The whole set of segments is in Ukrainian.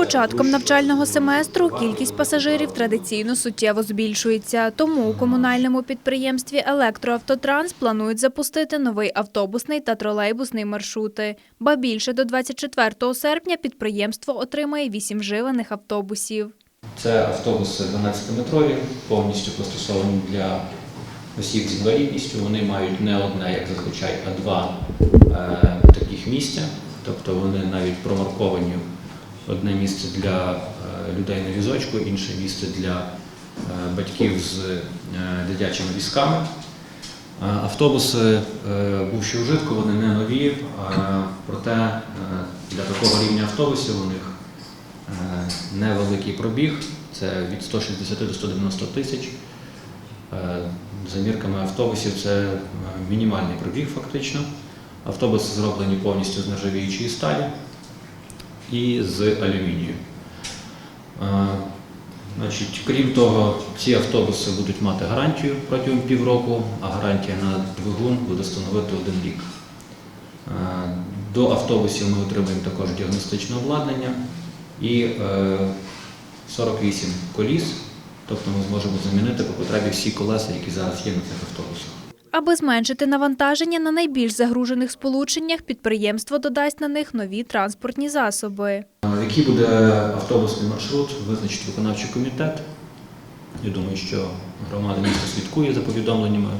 початком навчального семестру кількість пасажирів традиційно суттєво збільшується. Тому у комунальному підприємстві «Електроавтотранс» планують запустити новий автобусний та тролейбусний маршрути. Ба більше до 24 серпня підприємство отримає вісім вживаних автобусів. Це автобуси 12-метрові, повністю пристосовані для осіб з інвалідністю. Вони мають не одне, як зазвичай, а два е, таких місця. Тобто вони навіть промарковані одне місце для е, людей на візочку, інше місце для е, батьків з е, дитячими візками. Автобуси бувші у житку, вони не нові, проте для такого рівня автобусів у них невеликий пробіг, це від 160 до 190 тисяч. За мірками автобусів це мінімальний пробіг фактично. Автобуси зроблені повністю з нержавіючої сталі і з алюмінію. Е, Значить, крім того, ці автобуси будуть мати гарантію протягом півроку, а гарантія на двигун буде становити один рік. Е, До автобусів ми отримуємо також діагностичне обладнання і е, 48 коліс, тобто ми зможемо замінити по потребі всі колеса, які зараз є на цих автобусах. Аби зменшити навантаження на найбільш загружених сполученнях, підприємство додасть на них нові транспортні засоби. Який буде автобусний маршрут, визначить виконавчий комітет. Я думаю, що громада міста слідкує за повідомленнями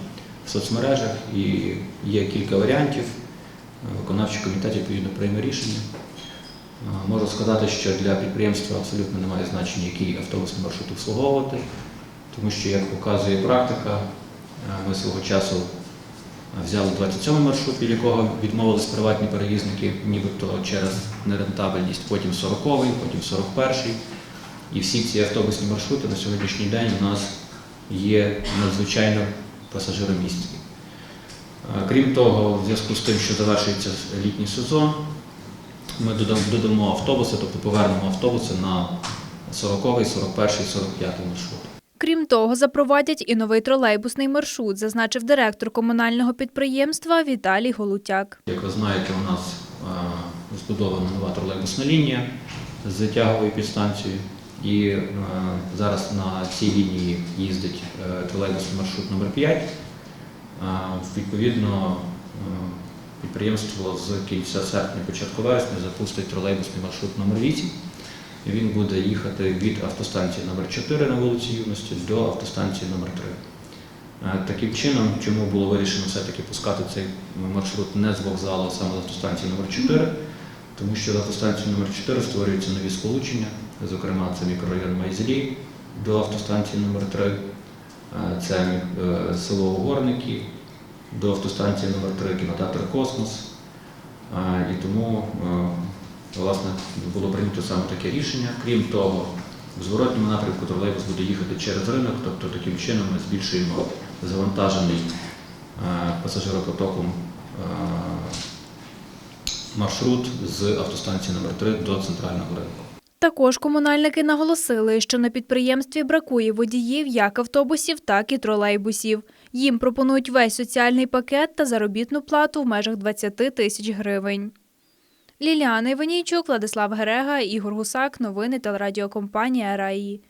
в соцмережах і є кілька варіантів. Виконавчий комітет відповідно прийме рішення. Можу сказати, що для підприємства абсолютно немає значення, який автобусний маршрут обслуговувати, тому що, як показує практика, ми свого часу взяли 27 маршрут, від якого відмовились приватні перевізники, нібито через нерентабельність, потім 40-й, потім 41-й. І всі ці автобусні маршрути на сьогоднішній день у нас є надзвичайно пасажиромісткі. Е, Крім того, в зв'язку з тим, що завершується літній сезон, ми додамо автобуси, тобто повернемо автобуси на 40-й, 41-й, 45-й маршрут. Крім того, запровадять і новий тролейбусний маршрут, зазначив директор комунального підприємства Віталій Голутяк. Як ви знаєте, у нас е, збудована нова тролейбусна лінія з тяговою підстанцією. І е, зараз на цій лінії їздить е, тролейбусний маршрут номер 5 Е, Відповідно, підприємство з кінця серпня, початку вересня запустить тролейбусний маршрут номер 8 Він буде їхати від автостанції номер 4 на вулиці Юності до автостанції номер 3 Е, Таким чином, чому було вирішено все-таки пускати цей маршрут не з вокзалу, а саме з автостанції номер 4 тому що з автостанції номер 4 створюються нові сполучення, зокрема це мікрорайон Майзлі до автостанції номер 3 Е, це е, село Угорники, до автостанції номер 3 кінотеатр Космос. І тому власне, було прийнято саме таке рішення. Крім того, в зворотньому напрямку тролейбус буде їхати через ринок, тобто таким чином ми збільшуємо завантажений е, пасажиропотоком е, маршрут з автостанції номер 3 до центрального ринку. Також комунальники наголосили, що на підприємстві бракує водіїв як автобусів, так і тролейбусів. Їм пропонують весь соціальний пакет та заробітну плату в межах 20 тисяч гривень. Ліліана Іванійчук, Владислав Герега, Ігор Гусак. Новини телерадіокомпанія «Раї».